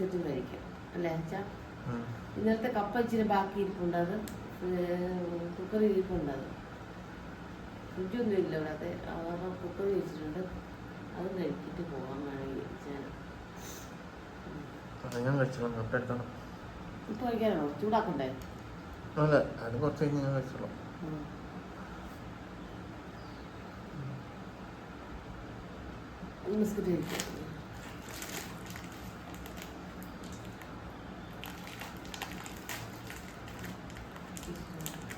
ബിസ്ക്കറ്റും കഴിക്കാം. അല്ലേ അച്ഛാ. ഇന്നലത്തെ കപ്പ ഇച്ചിരി ബാക്കി ഇരിപ്പുണ്ട് അത്. കുക്കറിൽ ഇരിപ്പുണ്ട് അത്. ഫ്രിഡ്ജൊന്നും ഇല്ല ഇവിടെ. അതെ കുക്കറിൽ വെച്ചിട്ടുണ്ട്. അത് കഴിച്ചിട്ട് പോകാൻ വേണമെങ്കിൽ ഞാൻ കഴിച്ചോളാം. കപ്പ എടുത്തോളാം. ഇപ്പോൾ കഴിക്കാനാണോ? ചൂടാക്കണ്ടേ? അല്ല അത് കുറച്ച് കഴിഞ്ഞ് ഞാൻ കഴിച്ചോളാം. ഉം. ഈ ബിസ്ക്കറ്റ് കഴിക്കാം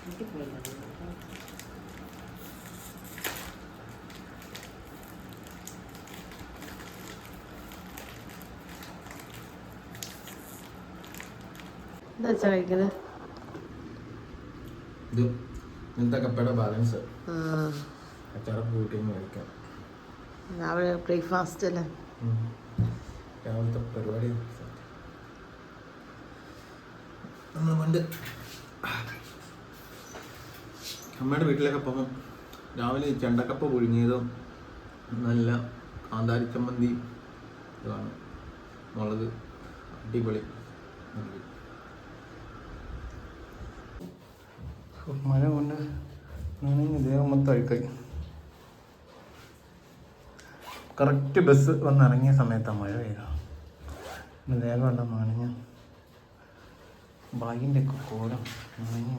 എനിക്ക് പോയില്ല എന്താ കഴിക്കുന്നത് ഇത് ഇന്നത്തെ കപ്പയുടെ ബാലൻസ്. അച്ചാറൊക്കെ കൂട്ടി കഴിക്കാം രാവിലെ ബ്രേക്ക്ഫാസ്റ്റ് അല്ലേ. രാവിലത്തെ പരിപാടി. നമ്മൾ പണ്ട് അമ്മയുടെ വീട്ടിലൊക്കെ പോകും രാവിലെ ചെണ്ടക്കപ്പ പുഴുങ്ങിയതും നല്ല കാന്താരി ചമ്മന്തി ഇതാണ്. മുളക് അടിപൊളി മഴ കൊണ്ട് നനഞ്ഞ് ദേഹം മൊത്തം അഴുക്കായി. കറക്റ്റ് ബസ് വന്നിറങ്ങിയ സമയത്താണ് മഴ പെയ്ത ദേഹം എല്ലാം നനഞ്ഞ് ബാഗിന്റെ ഒക്കെ കോലം നനഞ്ഞു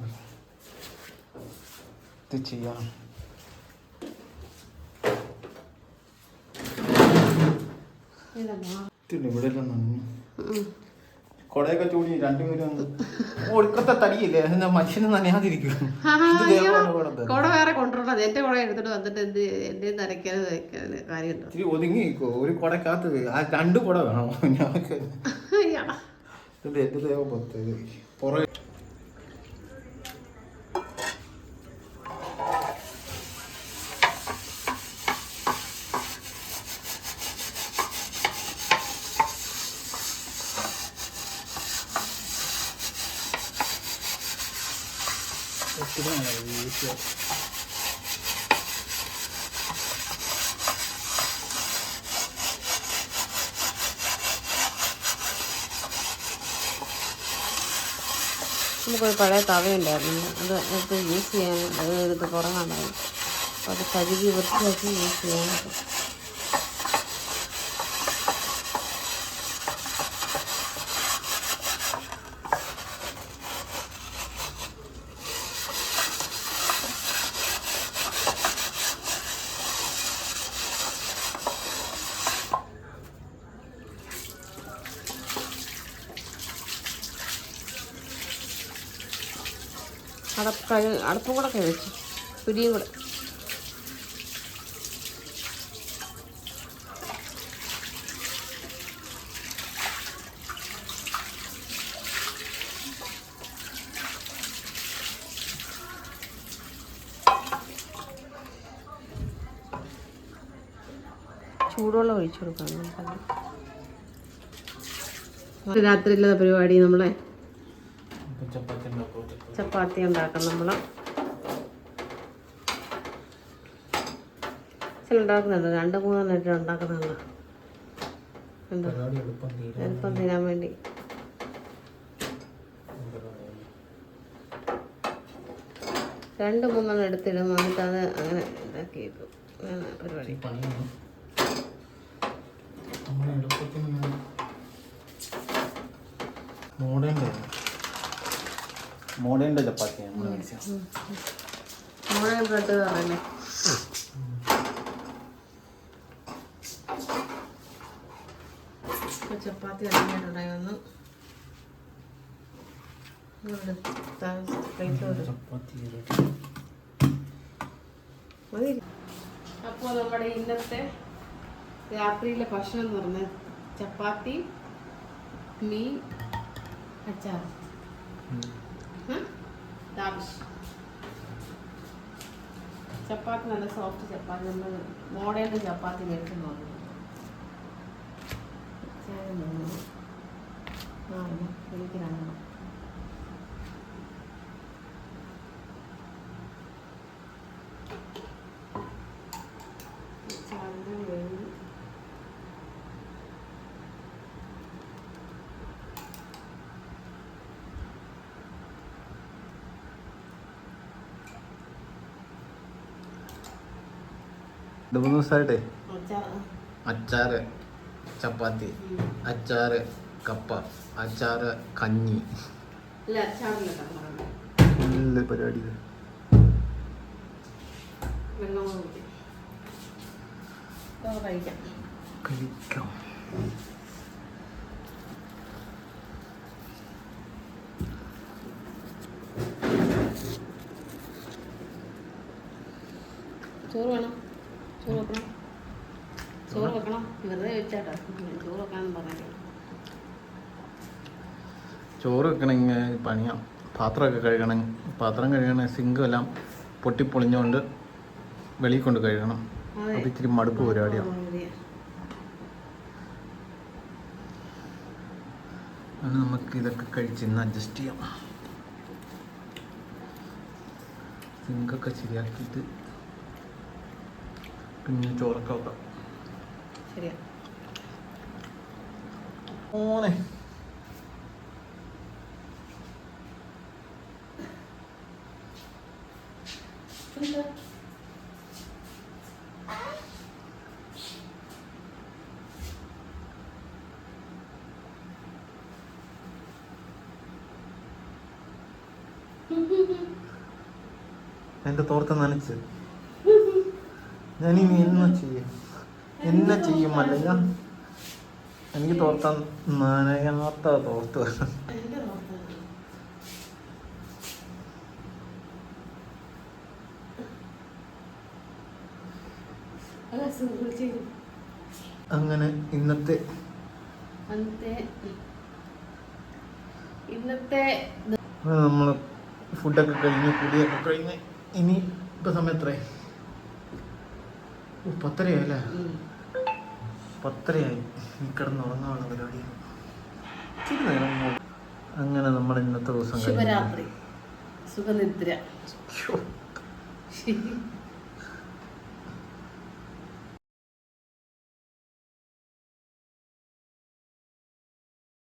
ഇത് ചെയ്യണം ഇവിടെ കൊടയൊക്കെ ചൂടി രണ്ടു പേരും ഒന്ന് ഒടുക്കത്തെ തടിയില്ലേ? എന്താ മനുഷ്യന് നനയാതിരിക്കും ഇത് ദേഹമാണ് ഇവിടെ തന്നെ. കുട വേറെ കൊണ്ടുവരണം. എന്റെ കുട എടുത്തിട്ട് വന്നിട്ട് എന്ത് എന്റെ നനയ്ക്കാൻ കാര്യമുണ്ടോ? ഇത്തിരി ഒതുങ്ങി നിൽക്കോ ഒരു കുടക്കകത്ത് ആ രണ്ട് കുട വേണം. ഞങ്ങൾക്ക് എന്റെ ദേവ എന്റെ ദേഹം പൊത്തത് പുറകെ നമുക്കൊരു പഴയ തവയുണ്ടായിരുന്നു. അത് എടുത്ത് യൂസ് ചെയ്യാൻ അത് എടുത്ത് കുറവാണ്ടായിരുന്നു അപ്പോൾ അത് കഴുകി വൃത്തിയാക്കി യൂസ് ചെയ്യാൻ. അടപ്പ് അടപ്പും കൂടെ കഴിച്ചു പിടിയും കൂടെ. ചൂടുവെള്ളം ഒഴിച്ചു നമുക്ക് രാത്രിയിലുള്ള പരിപാടി നമ്മളെ ചപ്പാത്തി ഉണ്ടാക്കാം നമ്മൾ. ചില ഉണ്ടാക്കുന്നുണ്ട് രണ്ട് മൂന്ന് ഇട്ട് ഉണ്ടാക്കുന്നുണ്ട് എളുപ്പം തീരാൻ വേണ്ടി. രണ്ട് മൂന്നെണ്ണം എടുത്തിടും. എന്നിട്ട് അത് അങ്ങനെ അങ്ങനെ പരിപാടി. പണിയാണ് നമ്മൾ എളുപ്പത്തിന് മോഡേന്റെ മോഡേന്റെ ചപ്പാത്തിയാണ് നമ്മൾ മേടിച്ചത് മോളെ ബ്രെഡ് പറയല്ലേ ഇപ്പൊ ചപ്പാത്തി ചപ്പാത്തി അപ്പോൾ നമ്മുടെ ഇന്നത്തെ രാത്രിയിലെ ഭക്ഷണം എന്ന് പറഞ്ഞാൽ ചപ്പാത്തി മീൻ അച്ചാർ ചപ്പാത്തി നല്ല സോഫ്റ്റ് ചപ്പാത്തി. നമ്മൾ മോഡേൺ ചപ്പാത്തി മേടിച്ചു നോക്കുന്നു എനിക്ക് രണ്ടെണ്ണം ചാറിന് വേണ്ടി രണ്ട് മൂന്ന് ദിവസമായിട്ടേ അച്ചാറ് ചപ്പാത്തി അച്ചാറ് കപ്പ അച്ചാറ് കഞ്ഞി. നല്ല പരിപാടി കഴിക്കാം. ചോറ് വേണം. ചോറ് വെക്കണം. ചോറ് വെക്കണം. വെറുതെ വെച്ചാട്ടോ. ചോറ് വെക്കാന്ന് പറഞ്ഞു ചോറ് വെക്കണമെങ്കിൽ പണിയാം. പാത്രമൊക്കെ കഴുകണം. പാത്രം കഴുകണ സിങ്ക് എല്ലാം പൊട്ടിപ്പൊളിഞ്ഞുകൊണ്ട് വെളിയിൽ കൊണ്ട് കഴുകണം. അത്. ഇച്ചിരി മടുപ്പ് പരിപാടിയാണ് അത്. നമുക്ക് ഇതൊക്കെ കഴിച്ചിന്ന് അഡ്ജസ്റ്റ് ചെയ്യാം. സിങ്കൊക്കെ ശരിയാക്കിയിട്ട് പിന്നെ ചോറൊക്കെ വെക്കാം. ശരിയാ. ഓനെ എന്റെ തോർത്ത് നനച്ച്. ഞാനിനി എന്നാ ചെയ്യും? എന്നാ ചെയ്യും അല്ലെങ്കിൽ എനിക്ക് തോർത്താൻ നനയാത്ത തോർത്ത്. അങ്ങനെ ഇന്നത്തെ ഇന്നത്തെ നമ്മൾ ഫുഡൊക്കെ കഴിഞ്ഞ് പുതിയൊക്കെ കഴിഞ്ഞ് ഇനി ഇപ്പൊ സമയം പത്തരയായി അല്ലേ. പത്തരയായി. കിടന്നുറങ്ങാനുള്ള പരിപാടിയാണ് ഇച്ചിരി നേരം അങ്ങനെ നമ്മൾ ഇന്നത്തെ ദിവസം ശിവരാത്രി ശുഭരാത്രി. സുഖനിദ്ര